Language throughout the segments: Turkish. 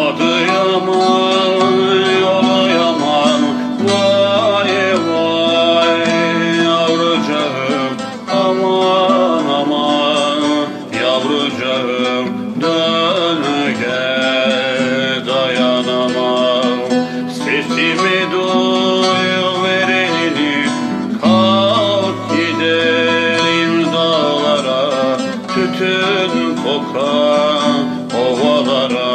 Adı yaman, yolu yaman, vay vay yavrucağım, aman aman yavrucağım, dön gel dayanamam, sesimi duyuverenini, kalk gidelim dağlara, tütün kokan ovalara,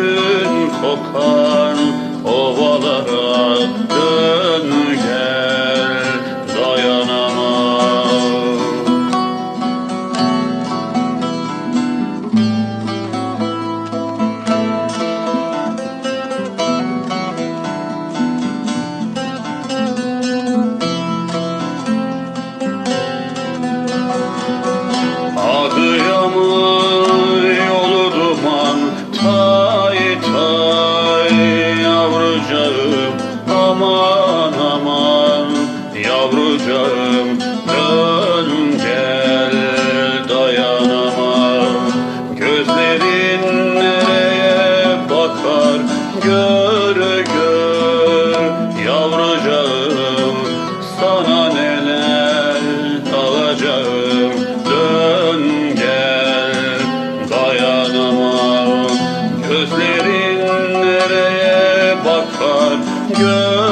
tütün kokan ovalara, dön tay yavrucağım, aman aman yavrucağım, dön gel dayanamam. Gözlerin nereye bakar, gör go.